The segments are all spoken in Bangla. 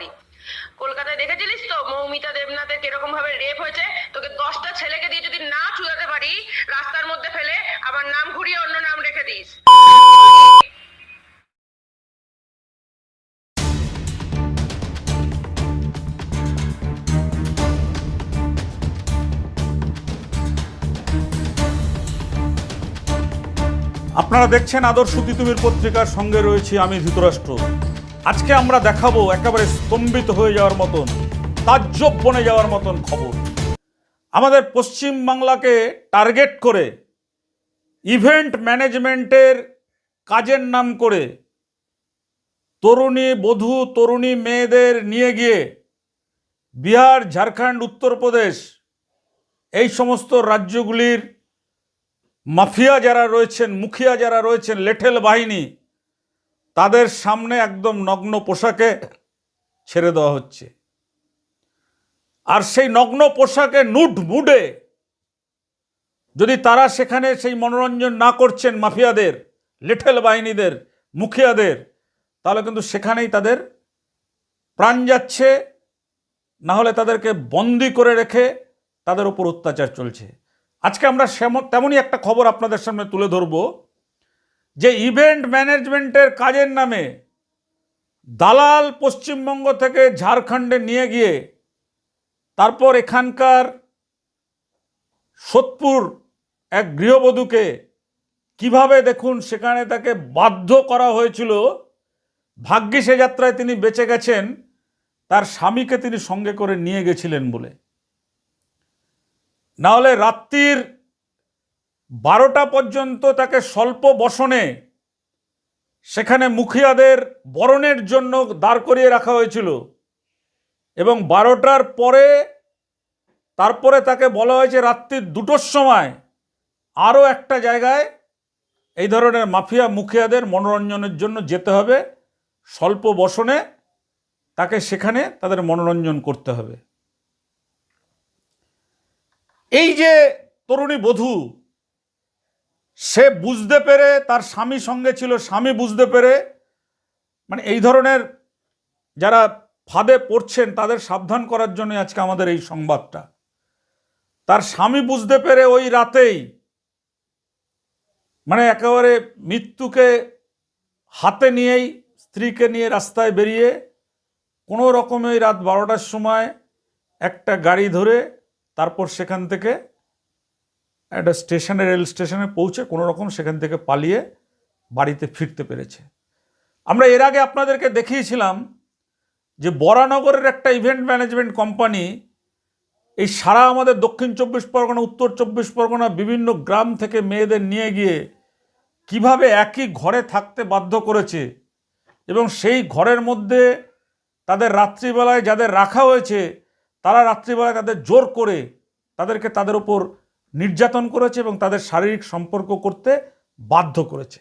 পারি। কলকাতায় দেখেছিলিস তো? মৌমিতা দেবনাথের কীরকম ভাবে রেপ হয়েছে? তোকে দশটা ছেলেকে দিয়ে যদি না চুদাতে পারি, রাস্তার মধ্যে ফেলে আবার নাম ঘুরিয়ে অন্য নাম রেখে দিস। আপনারা দেখছেন আদর্শ তিতুমির পত্রিকার সঙ্গে রয়েছি আমি ধৃতরাষ্ট্র। আজকে আমরা দেখাবো একেবারে স্তম্ভিত হয়ে যাওয়ার মতন, তাজ্জব বনে যাওয়ার মতন খবর। আমাদের পশ্চিম বাংলাকে টার্গেট করে, ইভেন্ট ম্যানেজমেন্টের কাজের নাম করে, তরুণী বধূ, তরুণী মেয়েদের নিয়ে গিয়ে বিহার, ঝাড়খণ্ড, উত্তরপ্রদেশ, এই সমস্ত রাজ্যগুলির মাফিয়া যারা রয়েছেন, মুখিয়া যারা রয়েছেন, লেঠেল বাহিনী তাদের সামনে একদম নগ্ন পোশাকে ছেড়ে দেওয়া হচ্ছে। আর সেই নগ্ন পোশাকে নুট মুডে যদি তারা সেখানে সেই মনোরঞ্জন না করছেন মাফিয়াদের, লেঠেল বাহিনীদের, মুখিয়াদের, তাহলে কিন্তু সেখানেই তাদের প্রাণ যাচ্ছে, না হলে তাদেরকে বন্দি করে রেখে তাদের উপর অত্যাচার চলছে। আজকে আমরা তেমনই একটা খবর আপনাদের সামনে তুলে ধরব। যে ইভেন্ট ম্যানেজমেন্টের কাজের নামে দালাল পশ্চিমবঙ্গ থেকে ঝাড়খণ্ডে নিয়ে গিয়ে তারপর এখানকার সোদপুর এক গৃহবধূকে কীভাবে দেখুন সেখানে তাকে বাধ্য করা হয়েছিল, ভাগ্যে সে যাত্রায় তিনি বেঁচে গেছেন, তার স্বামীকে তিনি সঙ্গে করে নিয়ে গেছিলেন বলে। নাহলে রাত্রির বারোটা পর্যন্ত তাকে স্বল্প বসনে সেখানে মুখিয়াদের বরণের জন্য দাঁড় করিয়ে রাখা হয়েছিল এবং বারোটার পরে তারপরে তাকে বলা হয়েছে রাত্রির দুটোর সময় আরও একটা জায়গায় এই ধরনের মাফিয়া মুখিয়াদের মনোরঞ্জনের জন্য যেতে হবে, স্বল্প বসনে তাকে সেখানে তাদের মনোরঞ্জন করতে হবে। এই যে তরুণী বধূ সে বুঝতে পেরে, তার স্বামী সঙ্গে ছিল, স্বামী বুঝতে পেরে মানে এই ধরনের যারা ফাঁদে পড়ছেন, তাদের সাবধান করার জন্য আজকে আমাদের এই সংবাদটা। তার স্বামী বুঝতে পেরে ওই রাতেই মানে একেবারে মৃত্যুকে হাতে নিয়েই, স্ত্রীকে নিয়ে রাস্তায় বেরিয়ে, কোনো রকমে ওই রাত বারোটার সময় একটা গাড়ি ধরে তারপর সেখান থেকে একটা স্টেশনে, রেল স্টেশনে পৌঁছে কোনো রকম সেখান থেকে পালিয়ে বাড়িতে ফিরতে পেরেছে। আমরা এর আগে আপনাদেরকে দেখিয়েছিলাম যে বরানগরের একটা ইভেন্ট ম্যানেজমেন্ট কোম্পানি এই সারা আমাদের দক্ষিণ চব্বিশ পরগনা, উত্তর চব্বিশ পরগনা, বিভিন্ন গ্রাম থেকে মেয়েদের নিয়ে গিয়ে কীভাবে একই ঘরে থাকতে বাধ্য করেছে এবং সেই ঘরের মধ্যে তাদের রাত্রিবেলায় যাদের রাখা হয়েছে, তারা রাত্রিবেলায় তাদের জোর করে তাদেরকে তাদের উপর নির্যাতন করেছে এবং তাদের শারীরিক সম্পর্ক করতে বাধ্য করেছে।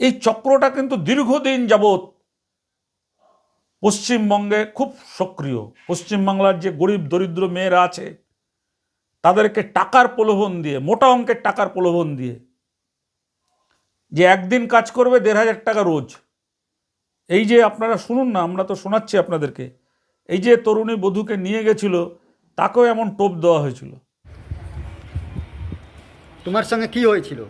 এই চক্রটা কিন্তু দীর্ঘদিন যাবৎ পশ্চিমবঙ্গে খুব সক্রিয়। পশ্চিমবাংলার যে গরিব, দরিদ্র মেয়েরা আছে, তাদেরকে টাকার প্রলোভন দিয়ে, মোটা অঙ্কের টাকার প্রলোভন দিয়ে, যে একদিন কাজ করবে দেড় হাজার টাকা রোজ। এই যে আপনারা শুনুন না, আমরা তো শোনাচ্ছি আপনাদেরকে। এই যে তরুণী বধূকে নিয়ে গেছিল তাকেও এমন টোপ দেওয়া হয়েছিল। তোমার সঙ্গে কি হয়েছিল?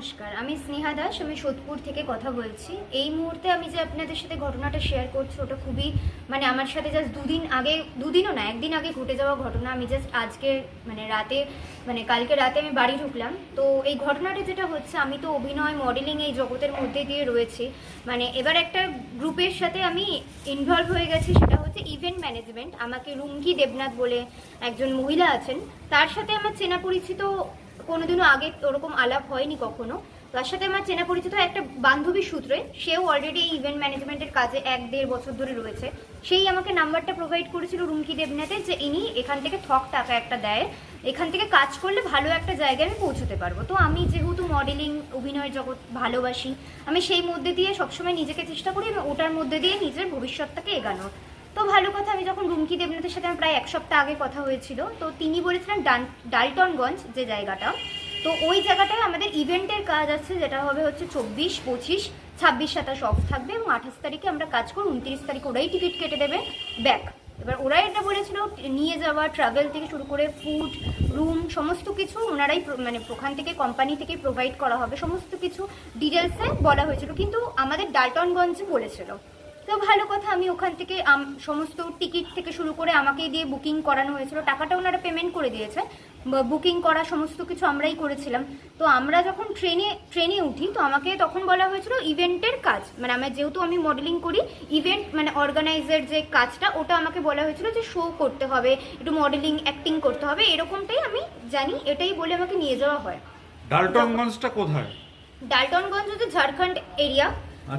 নমস্কার, আমি স্নেহা দাস, আমি সোদপুর থেকে কথা বলছি। এই মুহূর্তে আমি যে আপনাদের সাথে ঘটনাটা শেয়ার করছি, ওটা খুবই মানে আমার সাথে জাস্ট দুদিন আগে, দুদিনও না, একদিন আগে ঘটে যাওয়া ঘটনা। আমি জাস্ট আজকে মানে রাতে মানে কালকে রাতে আমি বাড়ি ঢুকলাম। তো এই ঘটনাটা যেটা হচ্ছে, আমি তো অভিনয় মডেলিং এই জগতের মধ্যে দিয়ে রয়েছি। মানে এবার একটা গ্রুপের সাথে আমি ইনভলভ হয়ে গেছি, সেটা হচ্ছে ইভেন্ট ম্যানেজমেন্ট আমাকে রুমকি দেবনাথ বলে একজন মহিলা আছেন। তার সাথে আমার চেনা পরিচিত কোনোদিনও আগে ওরকম আলাপ হয়নি কখনো। তার সাথে আমার চেনা পরিচিত একটা বান্ধবী সূত্রে, সেও অলরেডি এই ইভেন্ট ম্যানেজমেন্টের কাজে এক দেড় বছর ধরে রয়েছে। সেই আমাকে নাম্বারটা প্রোভাইড করেছিল রুমকি দেবনাথের যে ইনি এখান থেকে থক টাকা একটা দেয়। এখান থেকে কাজ করলে ভালো একটা জায়গায় আমি পৌঁছতে পারব। তো আমি যেহেতু মডেলিং অভিনয় জগৎ ভালোবাসি, আমি সেই মধ্যে দিয়ে সবসময় নিজেকে চেষ্টা করি এবং ওটার মধ্যে দিয়ে নিজের ভবিষ্যৎটাকে এগানোর। তো ভালো কথা, আমি যখন রুমকি দেবনাথের সাথে আমার প্রায় এক সপ্তাহ আগে কথা হয়েছিল, তো তিনি বলেছিলেন ডান ডালটনগঞ্জ যে জায়গাটা, তো ওই জায়গাটায় আমাদের ইভেন্টের কাজ আছে, যেটা হবে হচ্ছে চব্বিশ, পঁচিশ, ছাব্বিশ, সাতাশ অফ থাকবে এবং আঠাশ তারিখে আমরা কাজ করব, উনত্রিশ তারিখ ওরাই টিকিট কেটে দেবে, ব্যাক। এবার ওরাই এটা বলেছিল, নিয়ে যাওয়া ট্রাভেল থেকে শুরু করে ফুড রুম সমস্ত কিছু ওনারাই মানে ওখান থেকে কোম্পানি থেকে প্রোভাইড করা হবে, সমস্ত কিছু ডিটেলসে বলা হয়েছিল। কিন্তু আমাদের ডালটনগঞ্জে বলেছিল। তো ভালো কথা আমি ওখান থেকে সমস্ত টিকিট থেকে শুরু করে আমাকে দিয়ে বুকিং করানো হয়েছিল। টাকাটা ওনারা পেমেন্ট করে দিয়েছে বুকিং করা সমস্ত কিছু আমরাই করেছিলাম। তো আমরা যখন ট্রেনে ট্রেনে উঠি তো আমাকে তখন বলা হয়েছিল ইভেন্টের কাজ। মানে আমার যেহেতু আমি মডেলিং করি ইভেন্ট মানে অর্গানাইজার যে কাজটা ওটা আমাকে বলা হয়েছিল যে শো করতে হবে একটু মডেলিং অ্যাক্টিং করতে হবে এরকমটাই আমি জানি এটাই বলে আমাকে নিয়ে যাওয়া হয়। ডালটনগঞ্জটা কোথায়? ডালটনগঞ্জ হচ্ছে ঝাড়খণ্ড এরিয়া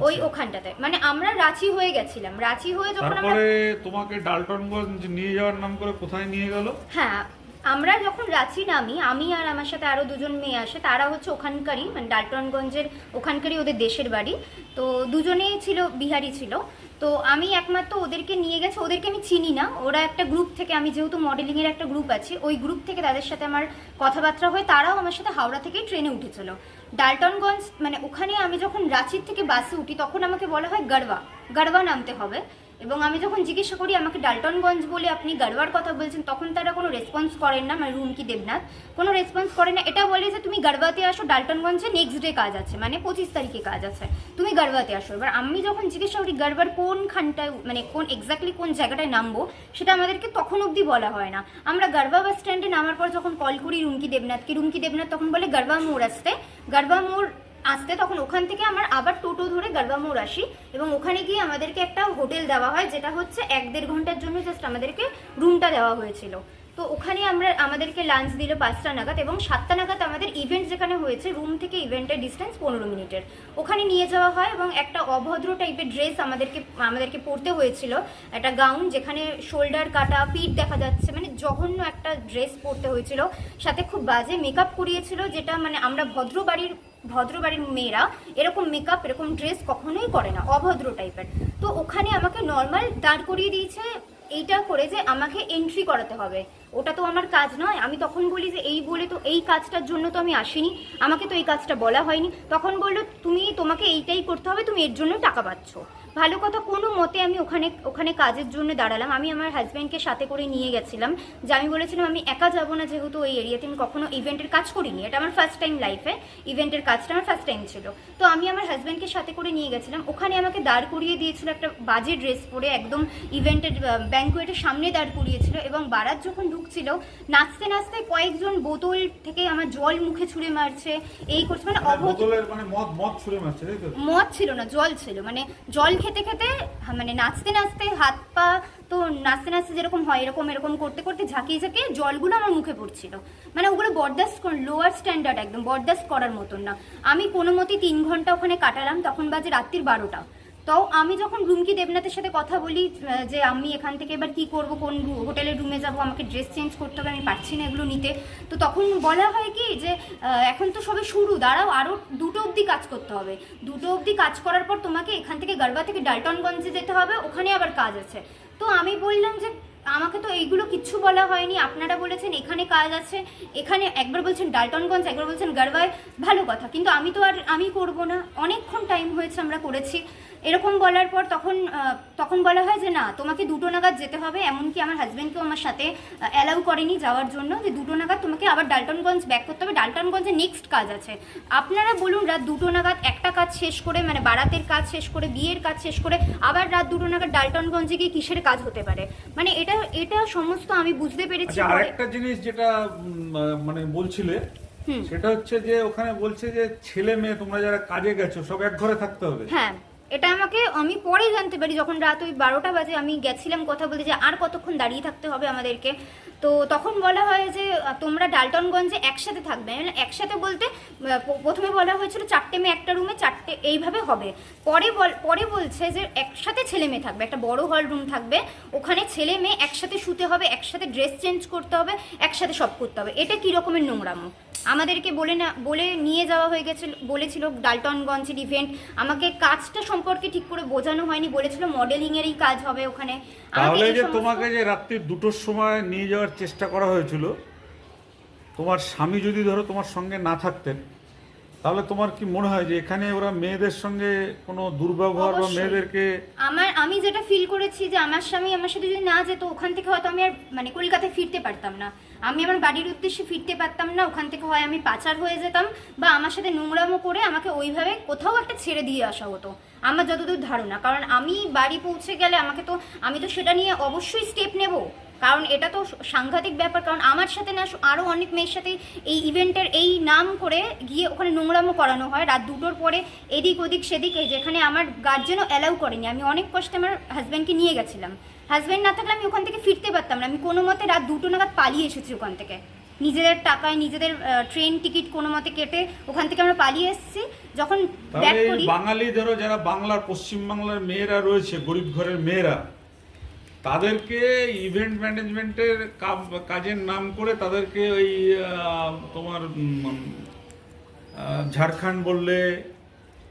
ওই আচ্ছা। ওখানটাতে। মানে আমরা রাঁচি হয়ে গেছিলাম। রাঁচি হয়ে যখন আমরা তারপরে তোমাকে ডালটনগঞ্জ নিয়ে যাওয়ার নাম করে কোথায় নিয়ে গেল? হ্যাঁ আমরা যখন রাঁচি নামি আমি আর আমার সাথে আরও দুজন মেয়ে আসে তারা হচ্ছে ওখানকারই মানে ডালটনগঞ্জের ওখানকারই ওদের দেশের বাড়ি। তো দুজনেই ছিল বিহারি ছিল। তো আমি একমাত্র ওদেরকে নিয়ে গেছে ওদেরকে আমি চিনি না। ওরা একটা গ্রুপ থেকে আমি যেহেতু মডেলিং এর একটা গ্রুপ আছে ওই গ্রুপ থেকে তাদের সাথে আমার কথাবার্তা হয় তারাও আমার সাথে হাওড়া থেকে ট্রেনে উঠেছিল। ডালটনগঞ্জ মানে ওখানে আমি যখন রাঁচির থেকে বাসে উঠি, তখন আমাকে বলা হয় গড়বা গড়বা নামতে হবে। এবং আমি যখন জিজ্ঞাসা করি, আমাকে ডালটনগঞ্জ বলে আপনি গাড়ওয়ার কথা বলছেন, তখন তারা কোনো রেসপন্স করেন না মানে রুমকি দেবনাথ। কোনো রেসপন্স করে না। এটা বলে যে, তুমি গাড়ওয়াতে আসো, ডালটনগঞ্জে নেক্সট ডে কাজ আছে। মানে পঁচিশ তারিখে কাজ আছে। তুমি গাড়ওয়াতে আসো। এবার আমি যখন জিজ্ঞাসা করি গাড়ওয়ার কোনখানটায় মানে কোন এক্স্যাক্টলি কোন জায়গাটায় নামবো? সেটা আমাদেরকে তখন অবধি বলা হয় না। আমরা গাড়বা বাস স্ট্যান্ডে নামার পর যখন কল করি রুমকি দেবনাথকে, রুমকি দেবনাথ তখন বলে গাড়বা মোড় আসতে। গাড়বা মোড় আসতে তখন ওখান থেকে আমার আবার টোটো ধরে গাড়বা মোড় আসি এবং ওখানে গিয়ে আমাদেরকে একটা হোটেল দেওয়া হয়, যেটা হচ্ছে এক দেড় ঘণ্টার জন্য জাস্ট আমাদেরকে রুমটা দেওয়া হয়েছিল। তো ওখানে আমরা, আমাদেরকে লাঞ্চ দিল পাঁচটা নাগাদ এবং সাতটা নাগাদ আমাদের ইভেন্ট যেখানে হয়েছে রুম থেকে ইভেন্টের ডিস্টেন্স পনেরো মিনিটের। ওখানে নিয়ে যাওয়া হয় এবং একটা অভদ্র টাইপের ড্রেস আমাদেরকে আমাদেরকে পরতে হয়েছিল। একটা গাউন যেখানে শোল্ডার কাটা পিঠ দেখা যাচ্ছে মানে জঘন্য একটা ড্রেস পরতে হয়েছিল। সাথে খুব বাজে মেকআপ করিয়েছিল, যেটা মানে আমরা ভদ্র বাড়ির ভদ্র বাড়ির মেয়েরা এরকম মেকআপ এরকম ড্রেস কখনোই করে না, অভদ্র টাইপের তো ওখানে আমাকে নর্মাল দাঁড় করিয়ে দিয়েছে, এইটা করে যে আমাকে এন্ট্রি করাতে হবে। ওটা তো আমার কাজ নয়। আমি তখন বলি যে এই বলে তো এই কাজটার জন্য তো আমি আসিনি। আমাকে তো এই কাজটা বলা হয়নি। তখন বলল, তুমি তোমাকে এইটাই করতে হবে, তুমি এর জন্য টাকা পাচ্ছ। ভালো কথা, কোনো মতে আমি ওখানে ওখানে কাজের জন্য দাঁড়ালাম। আমি আমার হাজব্যান্ডকে সাথে করে নিয়ে গেছিলাম। যে আমি বলেছিলাম, আমি একা যাব না যেহেতু ওই এরিয়াতে আমি কখনো ইভেন্টের কাজ করিনি। এটা আমার ফার্স্ট টাইম লাইফে ইভেন্টের কাজটা আমার ফার্স্ট টাইম ছিল। তো আমি আমার হাজব্যান্ডকে সাথে করে নিয়ে গেছিলাম। ওখানে আমাকে দাঁড় করিয়ে দিয়েছিল একটা বাজে ড্রেস পরে, একদম ইভেন্টের ব্যাঙ্কুয়েটের সামনে দাঁড় করিয়েছিল এবং বারাত যখন ঢুকছিল নাচতে নাচতে কয়েকজন বোতল থেকে আমার জল মুখে ছুঁড়ে মারছে। এই করছে মানে বোতলের মানে মদ মদ ছুঁড়ে মারছে মদ ছিল না জল ছিল। মানে জল খেতে খেতে মানে নাচতে নাচতে হাত পা তো নাচতে নাচতে যেরকম হয় এরকম এরকম করতে করতে ঝাঁকিয়ে ঝাঁকিয়ে জলগুলো আমার মুখে পড়ছিল। মানে ওগুলো বরদাস্ত লোয়ার স্ট্যান্ডার্ড একদম বরদাস্ত করার মতন না। আমি কোনো মতে তিন ঘণ্টা ওখানে কাটালাম তখন বাজে রাত্রির বারোটা। তো আমি যখন রুমকি দেবনাথের সাথে কথা বলি যে আমি এখান থেকে এবার কি করব, কোন হোটেলের রুমে যাব, আমাকে ড্রেস চেঞ্জ করতে হবে, আমি পারছি না এগুলো নিতে। তো তখন বলা হয় কি যে এখন তো সবে শুরু, দাঁড়াও আরও দুটো অবধি কাজ করতে হবে। দুটো অবধি কাজ করার পর তোমাকে এখান থেকে গারবা থেকে ডালটনগঞ্জে যেতে হবে, ওখানে আবার কাজ আছে। তো আমি বললাম যে, আমাকে তো এইগুলো কিচ্ছু বলা হয়নি, আপনারা বলেছেন এখানে কাজ আছে, এখানে একবার বলছেন ডালটনগঞ্জ, একবার বলছেন গারবায় ভালো কথা। কিন্তু আমি তো আর, আমি করব না। অনেকক্ষণ টাইম হয়েছে আমরা করেছি। এরকম বলার পর তখন তখন বলা হয় যে না তোমাকে দুটো নাগাদ যেতে হবে এমনকি আমার হাজব্যান্ডকেও আমার সাথে অ্যালাউ করেনি যাওয়ার জন্য যে দুটো নাগাদ তোমাকে আবার ডালটনগঞ্জ ব্যাক করতে হবে। ডালটনগঞ্জে নেক্সট কাজ আছে। আপনারা বলুন রাত দুটো নাগাদ একটা কাজ শেষ করে মানে বারাতের কাজ শেষ করে বিয়ের কাজ শেষ করে আবার রাত দুটো নাগাদ ডালটনগঞ্জে গিয়ে কিসের কাজ হতে পারে? মানে এটা এটা সমস্ত আমি বুঝতে পেরেছি আচ্ছা। আরেকটা জিনিস যেটা মানে বলছিলে। সেটা হচ্ছে যে ওখানে বলছে যে ছেলে মেয়ে তোমরা যারা কাজে গেছো সব এক ঘরে থাকতে হবে। হ্যাঁ। এটা আমাকে, আমি পরে জানতে পারি, যখন রাত ওই বারোটা বাজে আমি গেছিলাম কথা বলতে যে আর কতক্ষণ দাঁড়িয়ে থাকতে হবে আমাদেরকে। তো তখন বলা হয় যে, তোমরা ডালটনগঞ্জে একসাথে থাকবে। একসাথে বলতে প্রথমে বলা হয়েছিল চারটে মেয়ে একটা রুমে, চারটে এইভাবে হবে। পরে পরে বলছে যে একসাথে ছেলে মেয়ে থাকবে, একটা বড় হল রুম থাকবে। ওখানে ছেলে মেয়ে একসাথে শুতে হবে, একসাথে ড্রেস চেঞ্জ করতে হবে, একসাথে সব করতে হবে। এটা কী রকমের নোংরামো? আমাদেরকে বলে না বলে নিয়ে যাওয়া হয়ে গেছিল বলেছিল ডালটনগঞ্জের ইভেন্ট আমাকে কাজটা সম্পর্কে ঠিক করে বোঝানো হয়নি বলেছিল মডেলিংয়েরই এরই কাজ হবে ওখানে। তাহলে যে তোমাকে যে রাত্রি দুটোর সময় নিয়ে যাওয়ার চেষ্টা করা হয়েছিল তোমার স্বামী যদি ধরো তোমার সঙ্গে না থাকতেন তাহলে তোমার কি মনে হয় যে এখানে ওরা মেয়েদের সঙ্গে কোনো দুর্ব্যবহার বা মেয়েদেরকে আমার আমি যেটা ফিল করেছি যে আমার স্বামী আমার সাথে যদি না যেত ওখান থেকে হয়তো আমি আর মানে কলকাতায় ফিরতে পারতাম না। আমি আমার বাড়ির উদ্দেশ্যে ফিরতে পারতাম না ওখান থেকে হয় আমি পাচার হয়ে যেতাম বা আমার সাথে নোংরামো করে আমাকে ওইভাবে কোথাও একটা ছেড়ে দিয়ে আসা হতো। আমার যতদূর ধারণা। কারণ আমি বাড়ি পৌঁছে গেলে আমাকে তো, আমি তো সেটা নিয়ে অবশ্যই স্টেপ নেব। কারণ এটা তো সাংঘাতিক ব্যাপার, কারণ আমার সাথে না আরও অনেক মেয়ের সাথে এই ইভেন্টের এই নাম করে গিয়ে ওখানে নোংরামো করানো হয়। রাত দুটোর পরে এদিক ওদিক সেদিক যেখানে আমার গার্জেনও অ্যালাউ করেনি। আমি অনেক কষ্টে আমার হাজব্যান্ডকে নিয়ে গেছিলাম। হাজব্যান্ড না থাকলে আমি ওখান থেকে ফিরতে পারতাম না। আমি কোনো মতে রাত দুটো নাগাদ পালিয়ে এসেছি ওখান থেকে। নিজেদের টাকায়, নিজেদের ট্রেন টিকিট কোনো মতে কেটে ওখান থেকে আমরা পালিয়ে এসেছি। যখন ব্যাক করি বাঙালি ধরো যারা বাংলার পশ্চিম বাংলার মেয়েরা রয়েছে গরিব ঘরের মেয়েরা তাদেরকে ইভেন্ট ম্যানেজমেন্টের কাজের নাম করে তাদেরকে ওই তোমার ঝাড়খণ্ড বললে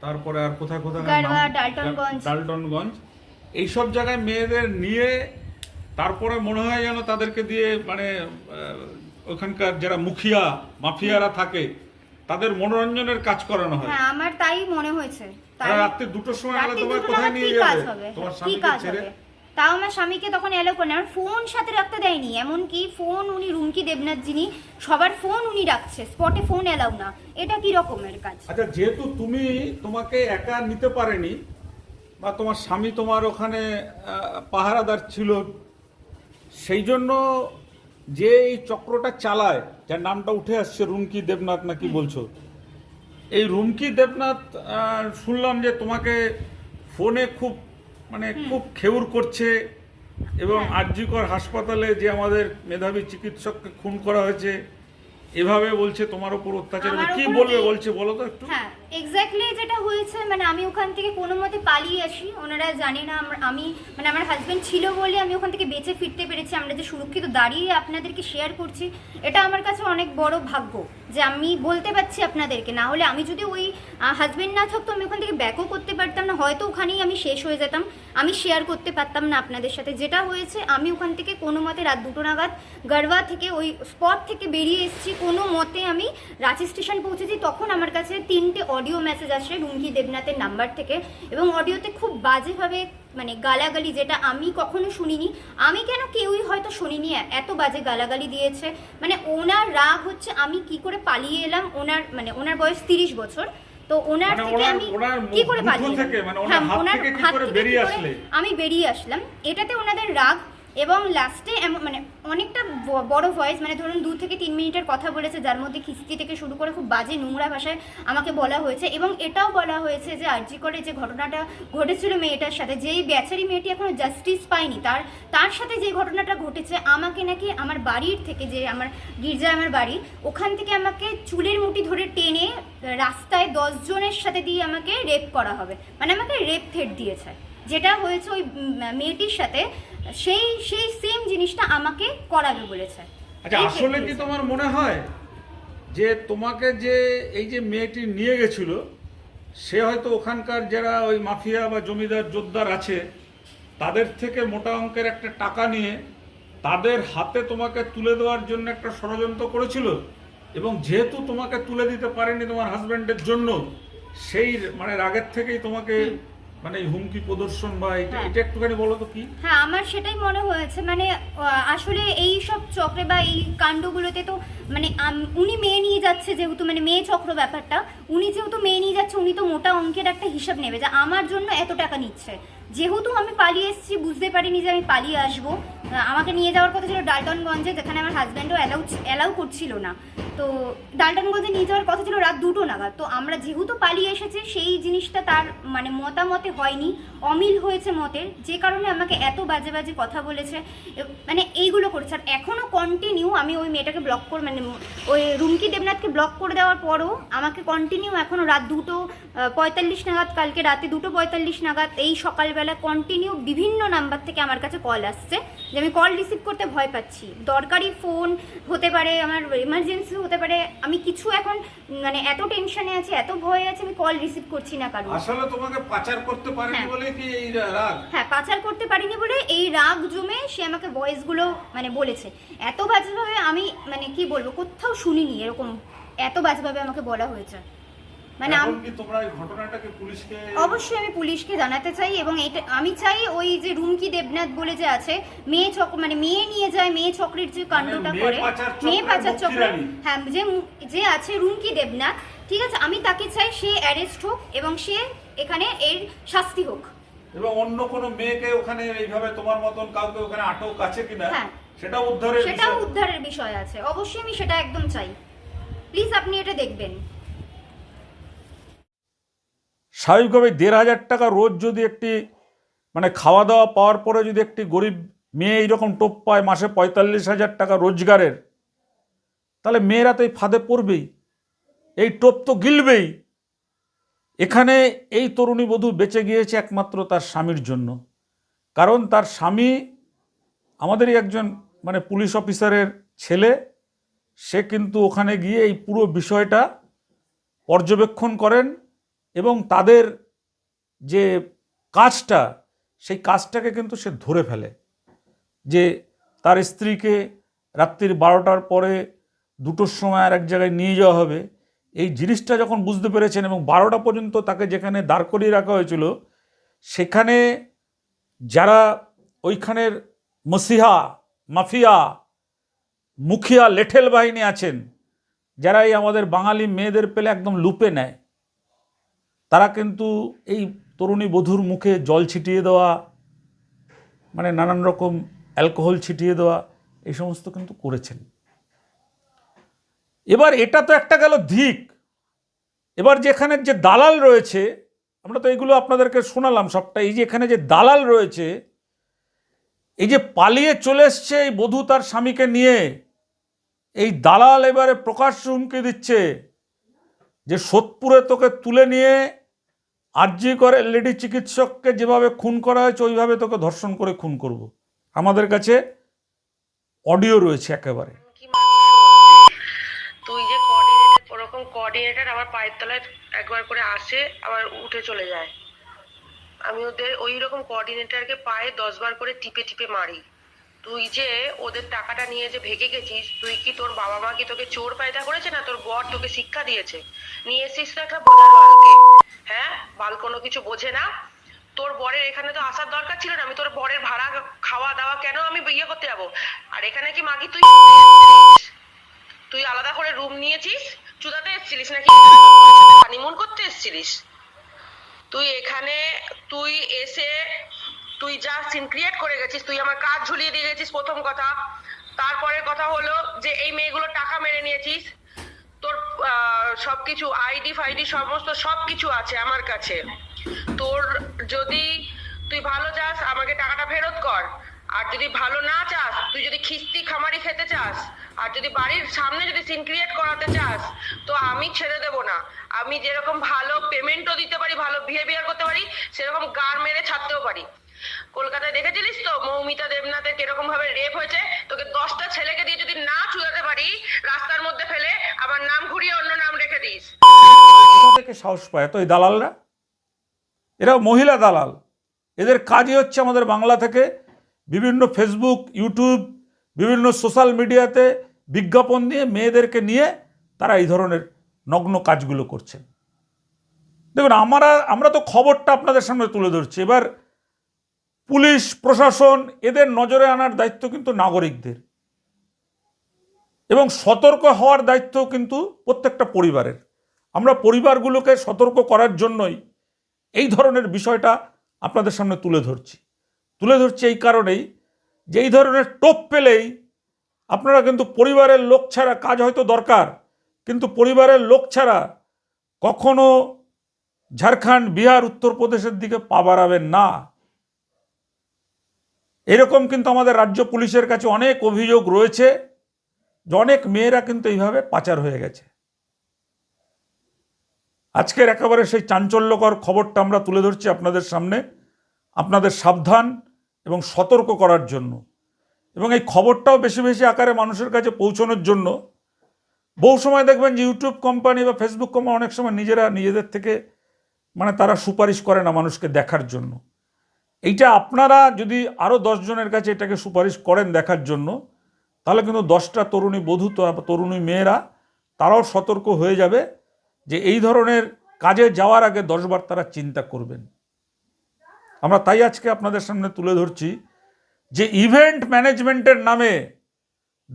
তারপরে আর কোথায় কোথায় ডালটনগঞ্জ। এইসব জায়গায় মেয়েদের নিয়ে তারপরে মনে হয় যেন তাদেরকে দিয়ে মানে ওখানকার যারা মুখিয়া মাফিয়ারা থাকে তাদের মনোরঞ্জনের কাজ করানো হয়। হ্যাঁ আমার তাই মনে হয়েছে। তাই আর রাত্রি দুটোর সময় তোমায় দুটো কোথায় নিয়ে যাবে? তোমার স্বামীকে ছেড়ে? তাও আমার স্বামীকে তখন এলো করে আমার ফোন সাথে রাখতে দেয়নি। এমনকি ফোন উনি রুমকি দেবনাথ যিনি সবার ফোন উনি রাখছে। স্পটে ফোন এলাও না। এটা কি রকমের কাজ? আচ্ছা যেহেতু তুমি তোমাকে একা নিতে পারেনি বা তোমার স্বামী তোমার ওখানে পাহারাদার ছিল সেই জন্য যে এই চক্রটা চালায় যার নামটা উঠে আসছে রুমকি দেবনাথ নাকি বলছো? এই রুমকি দেবনাথ শুনলাম যে তোমাকে ফোনে খুব মানে খুব খেউর করছে এবং হ্যাঁ। আরজিকর হাসপাতালে যে আমাদের মেধাবী চিকিৎসককে খুন করা হয়েছে এভাবে বলছে তোমার উপর অত্যাচার কি বলবে বলছে বলো তো একটু। হ্যাঁ এক্স্যাক্টলি যেটা হয়েছে মানে আমি ওখান থেকে কোনো মতে পালিয়ে আসি। ওনারা জানে না আমি মানে আমার হাজব্যান্ড ছিল বলে আমি ওখান থেকে বেঁচে ফিরতে পেরেছি। আমরা যে সুরক্ষিত দাঁড়িয়ে আপনাদেরকে শেয়ার করছি, এটা আমার কাছে অনেক বড় ভাগ্য যে আমি বলতে পারছি আপনাদেরকে। না হলে আমি যদি ওই হাজব্যান্ড না থাকতো, আমি ওখান থেকে ব্যাকও করতে পারতাম না। হয়তো ওখানেই আমি শেষ হয়ে যেতাম। আমি শেয়ার করতে পারতাম না আপনাদের সাথে। যেটা হয়েছে, আমি ওখান থেকে কোনো মতে রাত দুটো নাগাদ গড়বা থেকে ওই স্পট থেকে বেরিয়ে এসেছি। কোনো মতে আমি রাঁচি স্টেশন পৌঁছেছি। তখন আমার কাছে তিনটে অডিও মেসেজ আসে রুমকি দেবনাথের নাম্বার থেকে এবং অডিওতে খুব বাজেভাবে মানে গালাগালি যেটা আমি কখনো শুনিনি আমি কেন কেউই হয়তো শুনিনি এত বাজে গালাগালি দিয়েছে। মানে ওনার রাগ হচ্ছে আমি কি করে পালিয়ে এলাম ওনার মানে ওনার বয়স তিরিশ বছর তো ওনার মানে থেকে আমি কি করে পালিয়ে মানে ওনার হ্যাঁ, হাত ওনার থেকে হাত? আমি বেরিয়ে আসলাম। এটাতে ওনাদের রাগ এবং লাস্টে মানে অনেকটা বড় ভয়েস মানে ধরুন দু থেকে তিন মিনিটের কথা বলেছে, যার মধ্যে খিস্তি থেকে শুরু করে খুব বাজে নোংরা ভাষায় আমাকে বলা হয়েছে এবং এটাও বলা হয়েছে যে আরজি করে যে ঘটনাটা ঘটেছিল মেয়েটার সাথে, যেই বেচারি মেয়েটি এখনও জাস্টিস পায়নি, তার তার সাথে যে ঘটনাটা ঘটেছে, আমাকে নাকি আমার বাড়ির থেকে যে আমার গির্জা, আমার বাড়ি, ওখান থেকে আমাকে চুলের মুঠি ধরে টেনে রাস্তায় দশ জনের সাথে দিয়ে আমাকে রেপ করা হবে। মানে আমাকে রেপ থ্রেট দিয়েছে। যেটা হয়েছে ওই মেয়েটির সাথে সেই সেই সেম জিনিসটা আমাকে করাবে বলেছে। আচ্ছা আসলে কি তোমার মনে হয় যে তোমাকে যে এই যে মেয়েটি নিয়ে গেছিল সে হয়তো ওখানকার যারা ওই মাফিয়া বা জমিদার জোরদার আছে তাদের থেকে মোটা অঙ্কের একটা টাকা নিয়ে তাদের হাতে তোমাকে তুলে দেওয়ার জন্য একটা ষড়যন্ত্র করেছিল? এবং যেহেতু তোমাকে তুলে দিতে পারেনি তোমার হাজব্যান্ডের জন্য সেই মানে রাগের থেকেই তোমাকে মানে হুমকি প্রদর্শন বা এটা হ্যাঁ। এটা একটুখানি বলো তো কি? হ্যাঁ আমার সেটাই মনে হয়েছে মানে আসলে এই সব চক্রে বা এই কাণ্ডগুলোতে তো মানে উনি মেয়ে নিয়ে যাচ্ছে যেহেতু মানে মেয়ে চক্র ব্যাপারটা। উনি যেহেতু মেয়ে নিয়ে যাচ্ছে উনি তো মোটা অঙ্কের একটা হিসাব নেবে যে আমার জন্য এত টাকা নিচ্ছে। যেহেতু আমি পালিয়ে এসেছি বুঝতে পারিনি যে আমি পালিয়ে আসব। আমাকে নিয়ে যাওয়ার কথা ছিল ডালটনগঞ্জে যেখানে আমার হাজব্যান্ডও অ্যালাউ অ্যালাউ করছিল না। তো ডালটনগঞ্জে নিয়ে যাওয়ার কথা ছিল রাত দুটো নাগাদ। তো আমরা যেহেতু পালিয়ে এসেছি, সেই জিনিসটা তার মানে মতামতে হয়নি, অমিল হয়েছে মতের, যে কারণে আমাকে এত বাজে বাজে কথা বলেছে মানে এইগুলো করেছে। আর এখনও কন্টিনিউ আমি ওই মেয়েটাকে ব্লক করে মানে ওই রুমকি দেবনাথকে ব্লক করে দেওয়ার পরও আমাকে কন্টিনিউ এখনও রাত দুটো পঁয়তাল্লিশ নাগাদ, কালকে রাতে দুটো পঁয়তাল্লিশ নাগাদ, এই সকালবেলা কন্টিনিউ বিভিন্ন নাম্বার থেকে আমার কাছে কল আসছে, যে আমি কল রিসিভ করতে ভয় পাচ্ছি। দরকারি ফোন হতে পারে, আমার এমার্জেন্সি হতে পারে আমি কিছু এখন মানে এত টেনশনে আছি এত ভয়ে আছি আমি কল রিসিভ করছি না কারণ আসলে তোমাকে পাচার করতে পারিনি হ্যাঁ। বলে কি এই রাগ? হ্যাঁ পাচার করতে পারিনি বলে এই রাগ জমে সে আমাকে ভয়েসগুলো মানে বলেছে। এত বাজেভাবে আমি মানে কি বলব কোথাও শুনিনি এরকম এত বাজেভাবে আমাকে বলা হয়েছে। মানে অবশ্যই আমি পুলিশকে জানাতে চাই এবং এটা আমি চাই ওই যে রুমকি দেবনাথ বলে যে আছে মেয়ে চক মানে মেয়ে নিয়ে যায় মেয়ে চক্রের যে কাণ্ডটা করে মেয়ে পাচার রানী। হ্যাঁ যে যে আছে রুমকি দেবনাথ ঠিক আছে আমি তাকে চাই সে অ্যারেস্ট হোক এবং সে এখানে এর শাস্তি হোক এবং অন্য কোনো মেয়েকে ওখানে এইভাবে তোমার মতন কাউকে ওখানে আটক আছে কিনা হ্যাঁ। সেটা উদ্ধারের সেটাও বিষয়। উদ্ধারের বিষয় আছে অবশ্যই আমি সেটা একদম চাই প্লিজ আপনি এটা দেখবেন স্বাভাবিকভাবে দেড় হাজার টাকা রোজ যদি একটি মানে খাওয়া দাওয়া পাওয়ার পরে যদি একটি গরিব মেয়ে এইরকম টোপ পায়, মাসে পঁয়তাল্লিশ হাজার টাকা রোজগারের, তাহলে মেয়েরা তো এই ফাঁদে পড়বেই। এই টোপ তো গিলবেই। এখানে এই তরুণী বধূ বেঁচে গিয়েছে একমাত্র তার স্বামীর জন্য। কারণ তার স্বামী আমাদেরই একজন মানে পুলিশ অফিসারের ছেলে, সে কিন্তু ওখানে গিয়ে এই পুরো বিষয়টা পর্যবেক্ষণ করেন। এবং তাদের যে কাজটা, সেই কাজটাকে কিন্তু সে ধরে ফেলে। যে তার স্ত্রীকে রাত্রির বারোটার পরে দুটোর সময় আর এক জায়গায় নিয়ে যাওয়া হবে। এই জিনিসটা যখন বুঝতে পেরেছেন এবং বারোটা পর্যন্ত তাকে যেখানে দাঁড় করিয়ে রাখা হয়েছিল, সেখানে যারা ওইখানের মসিহা, মাফিয়া, মুখিয়া, লেঠেল বাহিনী আছেন যারা এই আমাদের বাঙালি মেয়েদের পেলে একদম লুপে নেয় তারা কিন্তু এই তরুণী বধূর মুখে জল ছিটিয়ে দেওয়া মানে নানান রকম অ্যালকোহল ছিটিয়ে দেওয়া, এই সমস্ত কিন্তু করেছেন। এবার এটা তো একটা গেল দিক। এবার যেখানে যে দালাল রয়েছে, আমরা তো এগুলো আপনাদেরকে শোনালাম সবটা, এই যে এখানে যে দালাল রয়েছে, এই যে পালিয়ে চলে এসছে এই বধূ তার স্বামীকে নিয়ে, এই দালাল এবারে প্রকাশ হুমকি দিচ্ছে যে সোদপুরে তোকে তুলে নিয়ে আর্জি করে লেডি চিকিৎসককে যেভাবে খুন করা হয়েছে, ওইভাবে তোকে ধর্ষণ করে খুন করব। আমাদের কাছে অডিও রয়েছে একেবারে। যে কোঅর্ডিনেটর ওরকম আমার পায়ের তলায় একবার করে আসে, আবার উঠে চলে যায়। আমি ওদের ওই রকম কোঅর্ডিনেটরকে পায়ে দশ বার করে টিপে টিপে মারি। তুই যে ওদের টাকাটা নিয়ে যে ভেগে গেছিস, তুই কি তোর বাবা মা কি তোকে চোর পায়দা করেছে না তোর বর তোকে শিক্ষা দিয়েছে? নিয়ে এসিস তো একটা বোঝার বালকে? হ্যাঁ? বাল কোনো কিছু বোঝে না। তোর বরের এখানে তো আসার দরকার ছিল না। আমি তোর বরের ভাড়া খাওয়া দাওয়া কেন আমি ইয়ে করতে যাব? আর এখানে কি মাগি তুই তুই আলাদা করে রুম নিয়েছিস? চুদাতে এসেছিলিস নাকি? হানিমুন করতে এসেছিলিস? তুই এখানে, তুই এসে তুই যা সিন ক্রিয়েট করে গেছিস, তুই আমার কাজ ঝুলিয়ে দিয়ে গেছিস প্রথম কথা। তারপরে কথা হলো যে এই মেয়েগুলো টাকা মেরে নিয়েছিস, তোর সবকিছু আইডি ফাইডি সমস্ত সবকিছু আছে আমার কাছে। তোর যদি তুই ভালো চাস, আমাকে টাকাটা ফেরত কর। আর যদি ভালো না চাস, তুই যদি খিস্তি খামারি খেতে চাস, আর যদি বাড়ির সামনে যদি সিন ক্রিয়েট করাতে চাস, তো আমি ছেড়ে দেব না। আমি যেরকম ভালো পেমেন্টও দিতে পারি, ভালো বিহেভিয়ার করতে পারি, সেরকম গার মেরে ছাড়তেও পারি। কলকাতায় দেখেছিলিস তো? মৌমিতা দেবনাথের কীরকম ভাবে রেপ হয়েছে? তোকে দশটা ছেলেকে দিয়ে যদি না চুয়াতে পারি, রাস্তার মধ্যে ফেলে আবার নাম ঘুরিয়ে অন্য নাম রেখে দিস। থেকে সাহস পায় তো এই দালালরা? এরা মহিলা দালাল। এদের কাজই হচ্ছে আমাদের বাংলা থেকে বিভিন্ন ফেসবুক ইউটিউব বিভিন্ন সোশ্যাল মিডিয়াতে বিজ্ঞাপন দিয়ে মেয়েদেরকে নিয়ে তারা এই ধরনের নগ্ন কাজগুলো করছেন দেখুন, আমরা আমরা তো খবরটা আপনাদের সামনে তুলে ধরছি। এবার পুলিশ, প্রশাসন, এদের নজরে আনার দায়িত্ব কিন্তু নাগরিকদের। এবং সতর্ক হওয়ার দায়িত্ব কিন্তু প্রত্যেকটা পরিবারের। আমরা পরিবারগুলোকে সতর্ক করার জন্যই এই ধরনের বিষয়টা আপনাদের সামনে তুলে ধরছি। তুলে ধরছি এই কারণেই যে এই ধরনের টোপ পেলেই আপনারা কিন্তু পরিবারের লোক ছাড়া কাজ হয়তো দরকার, কিন্তু পরিবারের লোক ছাড়া কখনো ঝাড়খণ্ড, বিহার, উত্তরপ্রদেশের দিকে পা বাড়াবেন না। এরকম কিন্তু আমাদের রাজ্য পুলিশের কাছে অনেক অভিযোগ রয়েছে, যে অনেক মেয়েরা কিন্তু এইভাবে পাচার হয়ে গেছে। আজকের একেবারে সেই চাঞ্চল্যকর খবরটা আমরা তুলে ধরছি আপনাদের সামনে। আপনাদের সাবধান এবং সতর্ক করার জন্য। এবং এই খবরটাও বেশি বেশি আকারে মানুষের কাছে পৌঁছানোর জন্য। বহু সময় দেখবেন যে ইউটিউব কোম্পানি বা ফেসবুক কোম্পানি অনেক সময় নিজেরা নিজেদের থেকে মানে তারা সুপারিশ করে না মানুষকে দেখার জন্য। এইটা আপনারা যদি আরও দশজনের কাছে এটাকে সুপারিশ করেন দেখার জন্য, তাহলে কিন্তু দশটা তরুণী বধূ তরুণী মেয়েরা, তারাও সতর্ক হয়ে যাবে যে এই ধরনের কাজে যাওয়ার আগে দশবার তারা চিন্তা করবেন। আমরা তাই আজকে আপনাদের সামনে তুলে ধরছি যে ইভেন্ট ম্যানেজমেন্টের নামে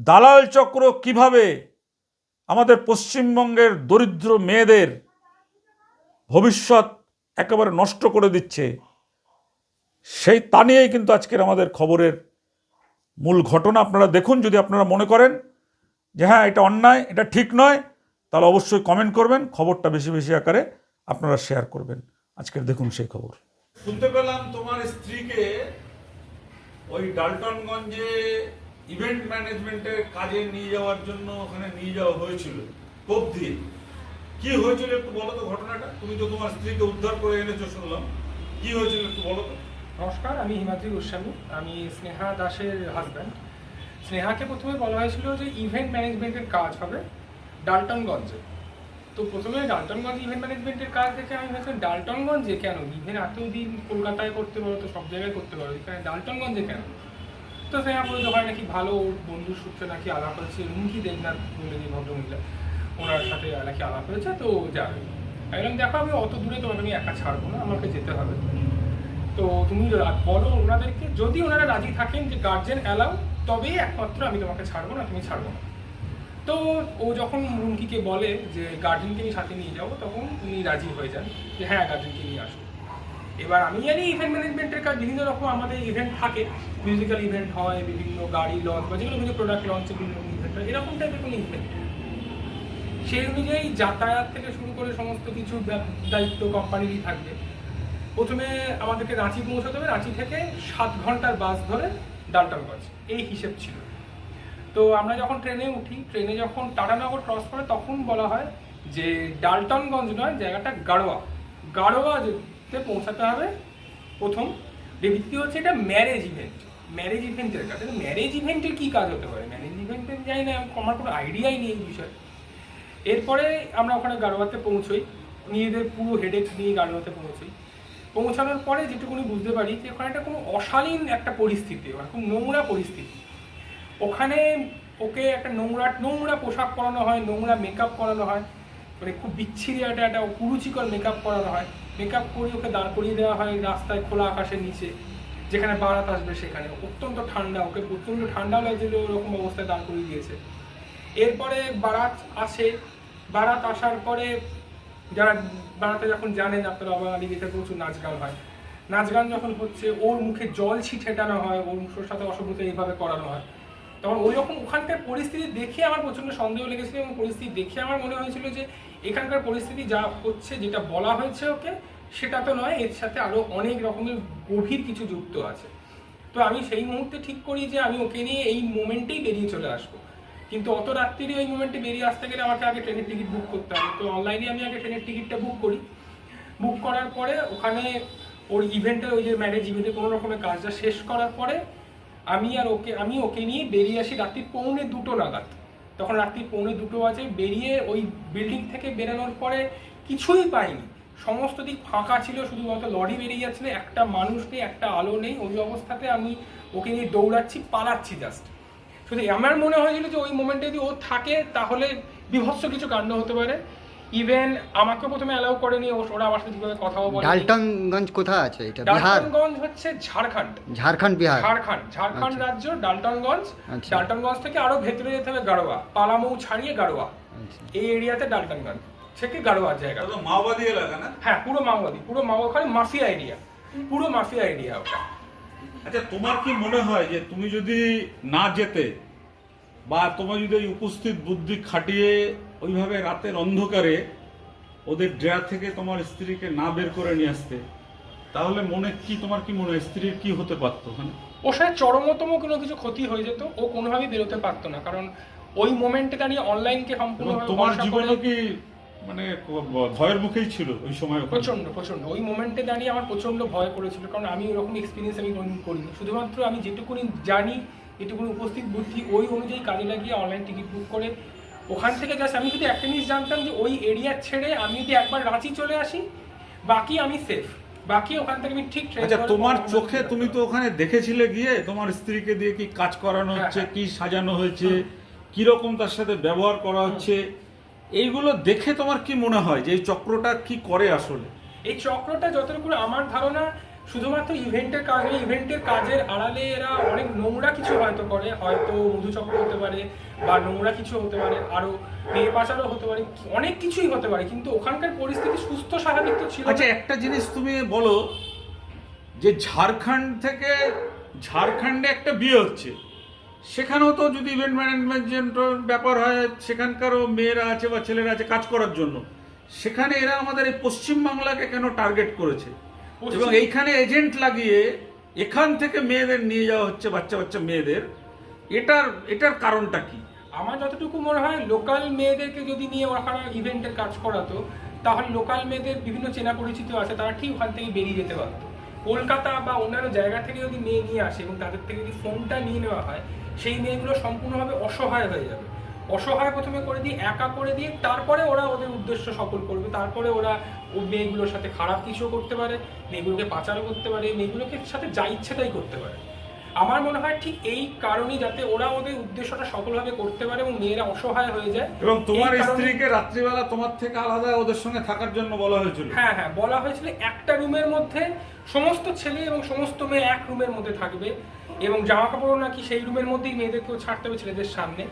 দালাল চক্র কীভাবে আমাদের পশ্চিমবঙ্গের দরিদ্র মেয়েদের ভবিষ্যৎ একেবারে নষ্ট করে দিচ্ছে সেই তা নিয়েই কিন্তু আজকের আমাদের খবরের মূল ঘটনা। আপনারা দেখুন, যদি আপনারা মনে করেন যে হ্যাঁ এটা অন্যায়, এটা ঠিক নয়, তাহলে অবশ্যই কমেন্ট করবেন, খবরটা বেশি বেশি আকারে আপনারা শেয়ার করবেন। আজকের দেখুন সেই খবর। শুনতে পেলাম তোমার স্ত্রীকে ওই ডালটনগঞ্জে ইভেন্ট ম্যানেজমেন্টের কাজে নিয়ে যাওয়ার জন্য ওখানে নিয়ে যাওয়া হয়েছিল। কোপ দিয়ে কি হয়েছিল একটু বলো তো ঘটনাটা? তুমি তো তোমার স্ত্রীকে উদ্ধার করে এনেছো শুনলাম। কি হয়েছিল একটু বলো তো? নমস্কার, আমি হিমাদ্রি গোস্বামী। আমি স্নেহা দাসের হাজব্যান্ড স্নেহাকে প্রথমে বলা হয়েছিল যে ইভেন্ট ম্যানেজমেন্টের কাজ হবে ডালটনগঞ্জে। তো প্রথমে ডালটনগঞ্জ ইভেন্ট ম্যানেজমেন্টের কাজ দেখে আমি ভেবেছিলাম, ডালটনগঞ্জে কেন? ইভেন্ট এতদিন কলকাতায় করতে পারো, তো সব জায়গায় করতে পারো, এখানে ডালটনগঞ্জে কেন? তো স্নেহা বলে ওখানে নাকি ভালো ওর বন্ধুর সূত্রে নাকি আলাপ হয়েছে, রুমকি দেবনাথ বলে যে ভদ্রমহিলা, ওনার সাথে নাকি আলাপ হয়েছে, তো যাবে আমি দেখো, আমি অত দূরে তোমাকে আমি একা ছাড়বো না, আমাকে যেতে হবে। তো তুমি বলো ওনাদেরকে, যদি ওনারা রাজি থাকেন যে গার্জেন অ্যালাউ তবেই একমাত্র আমি তোমাকে ছাড়বো না, তুমি ছাড়বো না। তো ও যখন রুমকিকে বলে যে গার্জেনকে আমি সাথে নিয়ে যাব, তখন উনি রাজি হয়ে যান যে হ্যাঁ গার্জেনকে নিয়ে আসো। এবার আমি জানি ইভেন্ট ম্যানেজমেন্টের কাজ বিভিন্ন রকম আমাদের ইভেন্ট থাকে মিউজিক্যাল ইভেন্ট হয়, বিভিন্ন গাড়ি লঞ্চ বা যেগুলো বিভিন্ন প্রোডাক্ট লঞ্চে বিভিন্ন ইভেন্ট হয়, এরকম টাইপের কোনো ইভেন্ট সেই অনুযায়ী যাতায়াত থেকে শুরু করে সমস্ত কিছু দায়িত্ব কোম্পানিরই থাকবে। প্রথমে আমাদেরকে রাঁচি পৌঁছাতে হবে। রাঁচি থেকে সাত ঘণ্টার বাস ধরে ডালটনগঞ্জ এই হিসেব ছিল। তো আমরা যখন ট্রেনে উঠি, ট্রেনে যখন টাটানগর ক্রস করে, তখন বলা হয় যে ডালটনগঞ্জ নয়, জায়গাটা গাড়োয়া। গাড়োয়াতে পৌঁছাতে হবে প্রথম। দ্বিতীয় হচ্ছে এটা ম্যারেজ ইভেন্ট ম্যারেজ ইভেন্টের কাজ। ম্যারেজ ইভেন্টের কী কাজ হতে পারে? ম্যারেজ ইভেন্টের জানি না, আমার কোনো আইডিয়াই নেই এই বিষয়ে। এরপরে আমরা ওখানে গাড়োয়াতে পৌঁছই। নিজেদের পুরো হেডেক নিয়ে গাড়োয়াতে পৌঁছই। পৌঁছানোর পরে যেটুকুনি বুঝতে পারি যে ওখানে একটা কোনো অশালীন একটা পরিস্থিতি, ওখানে খুব নোংরা পরিস্থিতি। ওখানে ওকে একটা নোংরা নোংরা পোশাক পরানো হয়, নোংরা মেকআপ করানো হয়। মানে খুব বিচ্ছিরি একটা একটা কুরুচিকর মেকআপ করানো হয়। মেকআপ করে ওকে দাঁড় করিয়ে দেওয়া হয় রাস্তায় খোলা আকাশের নিচে। যেখানে বারাত আসবে সেখানে। অত্যন্ত ঠান্ডা, ওকে প্রচণ্ড ঠান্ডা লাগছিল ওরকম অবস্থায় দাঁড় করিয়ে দিয়েছে। এরপরে বারাত আসে। বারাত আসার পরে যারা বারাতে যখন জানেন আপনারা বাঙালি এতে প্রচুর নাচ গান হয়। নাচ গান যখন হচ্ছে, ওর মুখে জল ছিটেটানো হয়, ওর মুখের সাথে অসভ্যতা এইভাবে করানো হয়। তখন ওই রকম ওখানকার পরিস্থিতি দেখে আমার প্রচণ্ড সন্দেহ লেগেছিল এবং পরিস্থিতি দেখে আমার মনে হয়েছিল যে, এখানকার পরিস্থিতি যা হচ্ছে, যেটা বলা হয়েছে ওকে, সেটা তো নয়, এর সাথে আরও অনেক রকমের গভীর কিছু যুক্ত আছে। তো আমি সেই মুহূর্তে ঠিক করি যে, আমি ওকে নিয়ে এই মোমেন্টেই বেরিয়ে চলে আসব। কিন্তু অত রাত্রিরে ওই মোমেন্টে বেরিয়ে আসতে গেলে আমাকে আগে ট্রেনের টিকিট বুক করতে হবে। তো অনলাইনে আমি আগে ট্রেনের টিকিটটা বুক করি। বুক করার পরে ওখানে ওর ইভেন্টের ওই যে ম্যারেজ ইভেন্টে কোনো রকমের কাজটা শেষ করার পরে আমি আর ওকে, আমি ওকে নিয়ে বেরিয়ে আসি রাত্রি পৌনে দুটো নাগাদ। তখন রাত্রি পৌনে দুটো বাজে, বেরিয়ে ওই বিল্ডিং থেকে বেরোনোর পরে কিছুই পাইনি। সমস্ত দিক ফাঁকা ছিল, শুধুমাত্র লরি বেরিয়ে যাচ্ছিল, একটা মানুষ নেই, একটা আলো নেই, ওই অবস্থাতে আমি ওকে নিয়ে দৌড়াচ্ছি, পালাচ্ছি জাস্ট শুধু আমার মনে হয়েছিল যে ওই মোমেন্টে যদি ও থাকে তাহলে বিভৎস কিছু কাণ্ড হতে পারে। ইভেন আমাকে প্রথমে অ্যালাউ করেনি ও- ওরা আমার সাথে ঠিকভাবে কথাও বলে ডালটনগঞ্জ কোথায় আছে এটা? বিহার? ডালটনগঞ্জ হচ্ছে ঝাড়খণ্ড। ঝাড়খণ্ড বিহার। ঝাড়খণ্ড। ঝাড়খণ্ড আচ্ছা। রাজ্য ডালটনগঞ্জ। আচ্ছা। ডালটনগঞ্জ থেকে আরও ভেতরে যেতে হবে গাড়োয়া। পালামৌ ছাড়িয়ে গাড়োয়া। আচ্ছা। এই এরিয়াতে ডালটনগঞ্জ। থেকে গাড়োয়ার জায়গা। তো মাওবাদী এলাকা না? হ্যাঁ পুরো মাওবাদী। পুরো মাও ওখানে মাফিয়া এরিয়া। পুরো মাফিয়া এরিয়া ওটা। আচ্ছা তোমার কি মনে হয় যে তুমি যদি না যেতে বা তোমার যদি উপস্থিত বুদ্ধি খাটিয়ে ওইভাবে রাতের অন্ধকারে ওদের ড্রা থেকে তোমার স্ত্রীকে না বের করে নিয়ে আসতে তাহলে মনে কি তোমার কি মনে হয় স্ত্রীর কি হতে পারতো ওখানে? ও সাথে চরমতম কোনো কিছু ক্ষতি হয়ে যেত ও কোনোভাবেই বেরোতে পারতো না কারণ ওই মোমেন্টে দাঁড়িয়ে অনলাইনকে সম্পূর্ণ তোমার জীবনে কি মানে ভয়ের মুখেই ছিল ওই সময়? প্রচণ্ড প্রচণ্ড ওই মোমেন্টে দাঁড়িয়ে আমার প্রচণ্ড ভয় করেছিল কারণ আমি ওরকম এক্সপিরিয়েন্স আমি করিনি। শুধুমাত্র আমি যেটুকুনি জানি যেটুকুনি উপস্থিত বুদ্ধি ওই অনুযায়ী কাজে লাগিয়ে অনলাইন টিকিট বুক করে ওখান থেকে জাস্ট আমি যদি একটা জিনিস জানতাম যে ওই এরিয়া ছেড়ে আমি যদি একবার রাঁচি চলে আসি বাকি আমি সেফ বাকি ওখান থেকে আমি ঠিক আচ্ছা তোমার চোখে তুমি তো ওখানে দেখেছিলে গিয়ে তোমার স্ত্রীকে দিয়ে কি কাজ করানো হ্যাঁ, হচ্ছে হ্যাঁ। কি সাজানো হয়েছে কি রকম তার সাথে ব্যবহার করা হচ্ছে? এইগুলো দেখে তোমার কি মনে হয় যে এই চক্রটা কি করে আসলে এই চক্রটা যতটুকু আমার ধারণা শুধুমাত্র ইভেন্টের কাজ ইভেন্টের কাজের আড়ালে এরা অনেক নোংরা কিছু হয়তো করে হয়তো মধুচক্র হতে পারে বা নোংরা কিছু হতে পারে আরও মেয়ে পাচারও হতে পারে অনেক কিছুই হতে পারে কিন্তু ওখানকার পরিস্থিতি সুস্থ স্বাভাবিক তো ছিল। আচ্ছা একটা জিনিস তুমি বলো যে ঝাড়খণ্ড থেকে ঝাড়খণ্ডে একটা বিয়ে হচ্ছে সেখানেও তো যদি ইভেন্ট ম্যানেজমেন্ট ব্যাপার হয় সেখানকারও মেয়েরা আছে বা ছেলেরা আছে কাজ করার জন্য। সেখানে এরা আমাদের এই পশ্চিমবাংলাকে কেন টার্গেট করেছে? এবং এইখানে এজেন্ট লাগিয়ে এখান থেকে মেয়েদের নিয়ে যাওয়া হচ্ছে বাচ্চা বাচ্চা মেয়েদের। এটার এটার কারণটা কি? আমার যতটুকু মনে হয় লোকাল মেয়েদেরকে যদি নিয়ে ওখানে ইভেন্টের কাজ করাতো তাহলে লোকাল মেয়েদের বিভিন্ন চেনা পরিচিত আছে তারা ঠিক ওখান থেকে বেরিয়ে যেতে পারতো। কলকাতা বা অন্যান্য জায়গা থেকে যদি মেয়ে নিয়ে আসে এবং তাদের থেকে যদি ফোনটা নিয়ে নেওয়া হয়, সেই মেয়েগুলো সম্পূর্ণভাবে অসহায় হয়ে যাবে। অসহায় প্রথমে করে দিয়ে, একা করে দিয়ে, তারপরে ওরা ওদের উদ্দেশ্য সফল করবে। তারপরে ওরা ও মেয়েগুলোর সাথে খারাপ কিছুও করতে পারে, মেয়েগুলোকে পাচারও করতে পারে, মেয়েগুলোকে সাথে যা ইচ্ছে তাই করতে পারে। আমার মনে হয় ঠিক এই কারণেই যাতে ওরা ওদের উদ্দেশ্যটা সফলভাবে করতে পারে এবং মেয়েরা অসহায় হয়ে যায়। এবং তোমার স্ত্রীকে রাত্রিবেলা তোমার থেকে আলাদা ওদের সঙ্গে থাকার জন্য বলা হয়েছিল। হ্যাঁ হ্যাঁ বলা হয়েছিল একটা রুমের মধ্যে সমস্ত ছেলে এবং সমস্ত মেয়ে এক রুমের মধ্যে থাকবে এবং জামা কাপড়ও নাকি সেই রুমের মধ্যেই মেয়েদেরকেও ছাড়তে হবে ছেলেদের সামনে।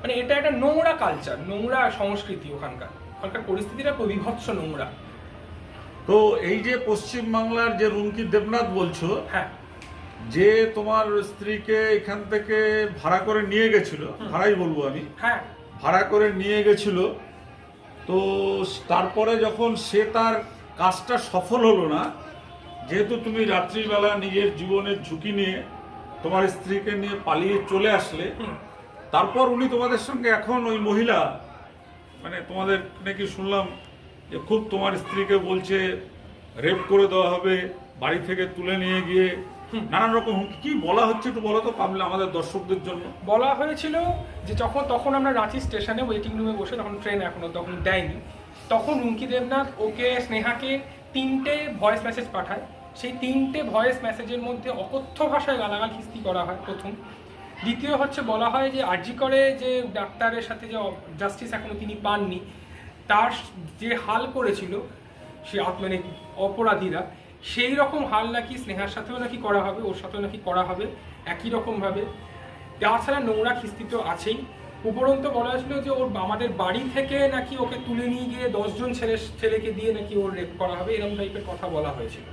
মানে এটা একটা নোংরা কালচার নোংরা সংস্কৃতি ওখানকার। ওখানকার পরিস্থিতিটা পুরো বিভৎস নোংরা। তো এই যে পশ্চিম বাংলার যে রুমকি দেবনাথ বলছো হ্যাঁ। যে তোমার স্ত্রীকে এখান থেকে ভাড়া করে নিয়ে গেছিল ভাড়াই বলব আমি হ্যাঁ। ভাড়া করে নিয়ে গেছিল তো তারপরে যখন সে তার কাজটা সফল হলো না যেহেতু তুমি রাত্রিবেলা নিজের জীবনের ঝুঁকি নিয়ে তোমার স্ত্রীকে নিয়ে পালিয়ে চলে আসলে তারপর উনি তোমাদের সঙ্গে এখন ওই মহিলা মানে তোমাদের নাকি শুনলাম যে খুব তোমার স্ত্রীকে বলছে রেপ করে দেওয়া হবে বাড়ি থেকে তুলে নিয়ে গিয়ে নানান রকম হুমকি। কি বলা হচ্ছে একটু বলো তো পাবলে আমাদের দর্শকদের জন্য। বলা হয়েছিল যে যখন, তখন আমরা রাঁচি স্টেশনে ওয়েটিং রুমে বসে, তখন ট্রেন এখনও তখন দেয়নি। তখন রুমকি দেবনাথ ওকে, স্নেহাকে তিনটে ভয়েস মেসেজ পাঠায়। সেই তিনটে ভয়েস মেসেজের মধ্যে অকথ্য ভাষায় গালাগাল খিস্তি করা হয় প্রথম। দ্বিতীয় হচ্ছে, বলা হয় যে আরজি করে যে ডাক্তারের সাথে যে জাস্টিস এখনও তিনি পাননি, তার যে হাল করেছিল, সে মানে অপরাধীরা সেই রকম হাল নাকি স্নেহার সাথেও নাকি করা হবে, ওর সাথেও নাকি করা হবে, একই রকমভাবে তাছাড়া নোংরা খিস্তি তো আছেই। উপরন্ত বলা হয়েছিল যে ওর আমাদের বাড়ি থেকে নাকি ওকে তুলে নিয়ে গিয়ে দশজন ছেলে, ছেলেকে দিয়ে নাকি ওর রেপ করা হবে, এরকম টাইপের কথা বলা হয়েছিল।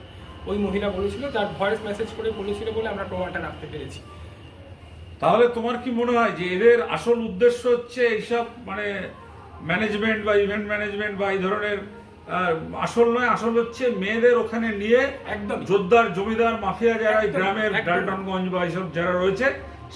ওই মহিলা বলেছিল, যার ভয়েস মেসেজ করে বলেছিল বলে আমরা প্রমাণটা রাখতে পেরেছি। তাহলে তোমার কি মনে হয় যে এদের আসল উদ্দেশ্য হচ্ছে এইসব মানে ম্যানেজমেন্ট বা ইভেন্ট ম্যানেজমেন্ট বা এই ধরনের আসল নয় আসল হচ্ছে মেয়েদের ওখানে নিয়ে একদম জোরদার জমিদার মাফিয়া যারা এই গ্রামের। ডালটনগঞ্জ বা এইসব যারা রয়েছে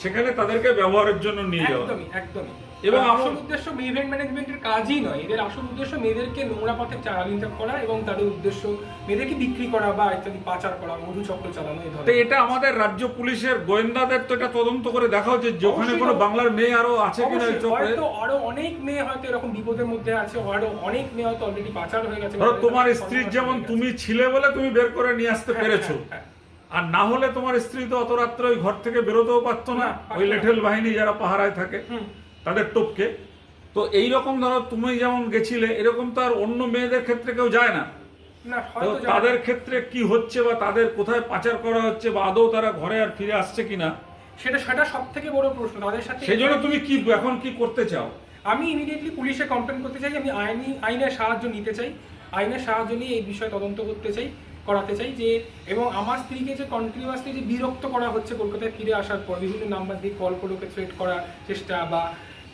সেখানে তাদেরকে ব্যবহারের জন্য নিয়ে যাওয়া একদমই একদমই। এবং আসল উদ্দেশ্য ইভেন্ট ম্যানেজমেন্টের কাজই নয়। এদের আসল উদ্দেশ্য মেয়েদেরকে নোংরা পথে চালিত করা এবং তাদের উদ্দেশ্য মেয়েদেরকে বিক্রি করা বা ইত্যাদি পাচার করা মধুচক্র চালানো এই তো ধরনের এটা আমাদের রাজ্য পুলিশের গোয়েন্দাদের তো এটা তদন্ত করে দেখা ওখানে কোনো বাংলার মেয়ে আরও আছে কিনা এই চক্রে। হয়তো আরও অনেক মেয়ে হয়তো এরকম বিপদের মধ্যে আছে আরও অনেক মেয়ে হয়তো অলরেডি পাচার হয়ে গেছে। তোমার স্ত্রীর যেমন তুমি ছিলে বলে তুমি বের করে নিয়ে আসতে হ্যাঁ, পেরেছ। হ্যাঁ, হ্যাঁ। আর না হলে তোমার স্ত্রী তো অত রাত্রে ওই ঘর থেকে বেরোতেও পারতো না। ওই। লেঠেল বাহিনী যারা পাহারায় থাকে। তাদের টপকে। তো এই রকম ধরো তুমি যেমন গেছিলে এরকম তো আর অন্য মেয়েদের ক্ষেত্রে কেউ যায় না। না হয়তো যারা- তাদের ক্ষেত্রে কি হচ্ছে বা তাদের কোথায় পাচার করা হচ্ছে বা আদৌ তারা ঘরে আর ফিরে আসছে কিনা? সেটা সেটা সব থেকে বড় প্রশ্ন। তাদের সাথে সেই জন্য তুমি কি এখন কি করতে চাও? আমি ইমিডিয়েটলি পুলিশে কমপ্লেন করতে চাই আমি আইনি আইনের সাহায্য নিতে চাই। আইনের সাহায্য নিয়ে এই বিষয়ে তদন্ত করতে চাই করাতে চাই যে এবং আমার স্ত্রীকে যে কন্টিনিউয়াসলি যে বিরক্ত করা হচ্ছে কলকাতায় ফিরে আসার পর বিভিন্ন নাম্বার দিয়ে কল করে ওকে থ্রেট করার চেষ্টা বা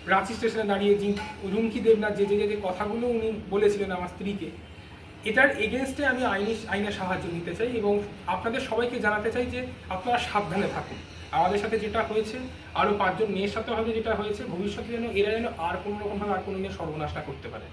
রাঁচি স্টেশনে দাঁড়িয়ে যিনি রুমকি দেবনাথ যে যে যে- কথাগুলো উনি বলেছিলেন আমার স্ত্রীকে, এটার এগেনস্টে আমি আইনি আইনের সাহায্য নিতে চাই এবং আপনাদের সবাইকে জানাতে চাই যে আপনারা সাবধানে থাকুন। আমাদের সাথে যেটা হয়েছে, আরও পাঁচজন মেয়ের সাথে হবে যেটা হয়েছে, ভবিষ্যতে যেন এরা যেন আর কোনো রকমভাবে আর কোনো মেয়ে সর্বনাশটা করতে পারে।